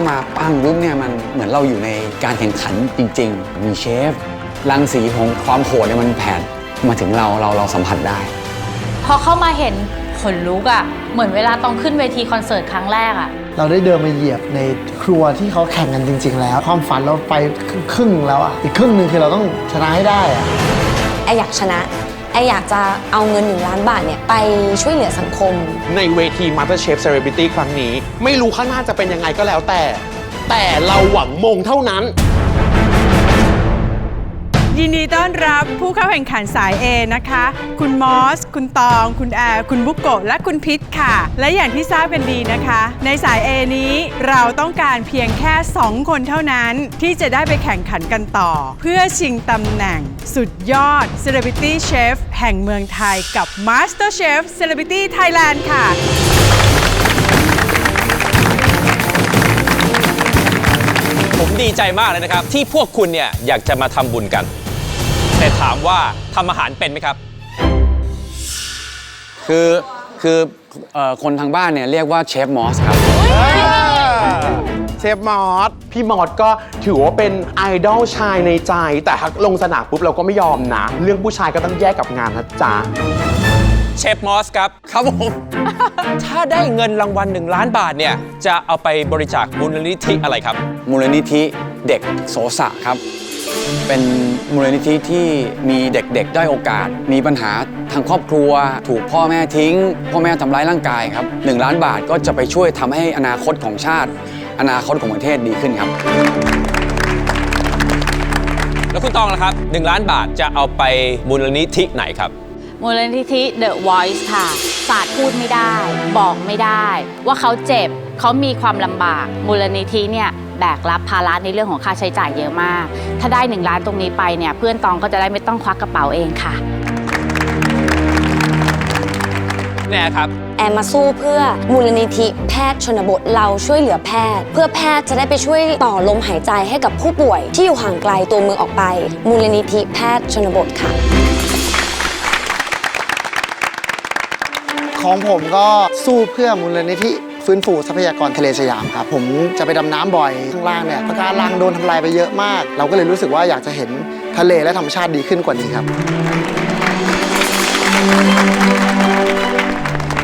ามาปั้งปุ๊บเนี่ยมันเหมือนเราอยู่ในการแข่งขันจริง ๆ มีเชฟรังสีของความโหดเนี่ยมันแผดมาถึงเราเราเราสัมผัสได้ พอเข้ามาเห็นขนลุกอะ่ะ เหมือนเวลาต้องขึ้นเวทีคอนเสิร์ตครั้งแรกอะ่ะ เราได้เดินมาเหยียบในครัวที่เขาแข่งกันจริง ๆ แล้ว ความฝันเราไปครึ่งหนึ่งแล้วอะอีกครึ่งหนึ่งคือเราต้องชนะให้ได้อะไออยากชนะ ไออยากจะเอาเงินหนึ่งล้านบาทเนี่ยไปช่วยเหลือสังคม ในเวที MasterChef Celebrity ครั้งนี้ ไม่รู้ข้างหน้าจะเป็นยังไงก็แล้วแต่ แต่เราหวังมงเท่านั้น ยินดีต้อนรับผู้เข้าแข่งขันสาย A นะคะ คุณมอส คุณตอง คุณแอร์คุณบุกโกะและคุณพิษค่ะ และอย่างที่ทราบกันดีนะคะ ในสาย A นี้เราต้องการเพียงแค่ 2 คนเท่านั้นที่จะได้ไปแข่งขันกันต่อ เพื่อชิงตำแหน่งสุดยอด Celebrity Chef แห่งเมืองไทยกับ Master Chef Celebrity Thailand ค่ะผมดีใจมากเลยนะครับ ที่พวกคุณเนี่ยอยากจะมาทำบุญกัน แต่ถามว่าทำอาหารเป็นไหมครับ คือคือเอ่อคนทางบ้านเนี่ยเรียกว่าเชฟมอสครับ เชฟมอสพี่มอสก็ถือว่าเป็นไอดอลชายในใจ แต่หากลงสนามปุ๊บเราก็ไม่ยอมนะ เรื่องผู้ชายก็ต้องแยกกับงานนะจ๊ะ เชฟมอสครับ ครับผม ถ้าได้เงินรางวัล1ล้านบาทเนี่ย จะเอาไปบริจาคมูลนิธิอะไรครับ มูลนิธิเด็กโสสะครับ เป็นมูลนิธิที่มีเด็กๆได้อยโอกาส มีปัญหาทางครอบครัว ถูกพ่อแม่ทิ้ง พ่อแม่ทำร้ายร่างกายครับ1ล้านบาทก็จะไปช่วยทำให้อนาคตของชาติ อนาคตของประเทศดีขึ้นครับ แล้วคุณตองล่ะครับ 1 ล้านบาทจะเอาไปมูลนิธิไหนครับ มูลนิธิ The Voice ค่ะ ศาสตร์พูดไม่ได้ บอกไม่ได้ ว่าเขาเจ็บเขามีความลำบาก มูลนิธิเนี่ย แบกรับภาระในเรื่องของค่าใช้จ่ายเยอะมาก ถ้าได้ 1 ล้านตรงนี้ไปเนี่ยเพื่อนตองก็จะได้ไม่ต้องควักกระเป๋าเองค่ะ แน่ครับ แอมมาสู้เพื่อมูลนิธิแพทย์ชนบทเราช่วยเหลือแพทย์ เพื่อแพทย์จะได้ไปช่วยต่อลมหายใจให้กับผู้ป่วย ที่อยู่ห่างไกลตัวเมืองออกไป มูลนิธิแพทย์ชนบทค่ะ ของผมก็สู้เพื่อมูลนิธิ ฟื้นฟูทรัพยากรทะเลสยามครับ ผมจะไปดำน้ำบ่อยข้างล่างเนี่ยปะการังโดนทำลายไปเยอะมาก เราก็เลยรู้สึกว่าอยากจะเห็นทะเลและธรรมชาติดีขึ้นกว่านี้ครับ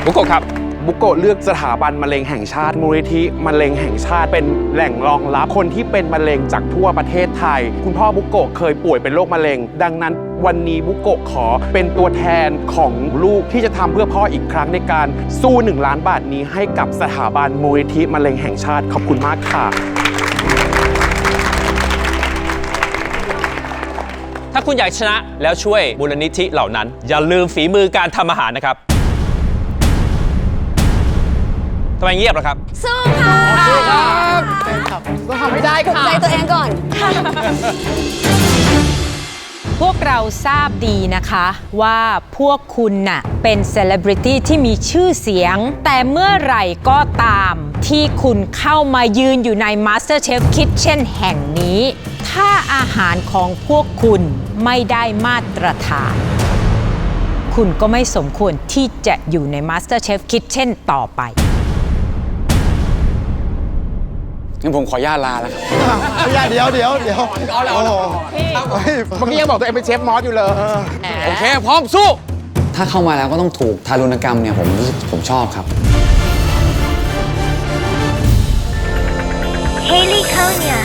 บุกโกครับ บุโกะเลือกสถาบันมะเร็งแห่งชาติมูลนิธิมะเร็งแห่งชาติเป็นแหล่งรองรับคนที่เป็นมะเร็งจากทั่วประเทศไทย คุณพ่อบุโกะเคยป่วยเป็นโรคมะเร็ง ดังนั้นวันนี้บุโกะขอเป็นตัวแทนของลูกที่จะทำเพื่อพ่ออีกครั้งในการสู้ 1 ล้านบาทนี้ให้กับสถาบันมูลนิธิมะเร็งแห่งชาติขอบคุณมากค่ะ ถ้าคุณอยากชนะแล้วช่วยมูลนิธิเหล่านั้น อย่าลืมฝีมือการทำอาหารนะครับ ทำไมเงียบล่ะครับ สู้ค่ะต้องทำให้ได้ปลุกค่ะ ใจตัวเองก่อน พวกเราทราบดีนะคะว่าพวกคุณน่ะเป็นเซเลบริตี้ที่มีชื่อเสียง แต่เมื่อไหร่ก็ตามที่คุณเข้ามายืนอยู่ใน MasterChef Kitchen แห่งนี้ ถ้าอาหารของพวกคุณไม่ได้มาตรฐาน คุณก็ไม่สมควรที่จะอยู่ใน MasterChef Kitchen ต่อไป งั้นผมขออนุญาตลาแล้วครับ ไม่ได้เดี๋ยวเดี๋ยวเดี๋ยวโอ้โหเฮ้ยเมื่อกี้ยังบอกตัวเองเป็นเชฟมอสอยู่เลย โอเค พร้อมสู้ ถ้าเข้ามาแล้วก็ต้องถูกทารุณกรรมเนี่ยผมรู้สึกผมชอบครับ Haley Konya.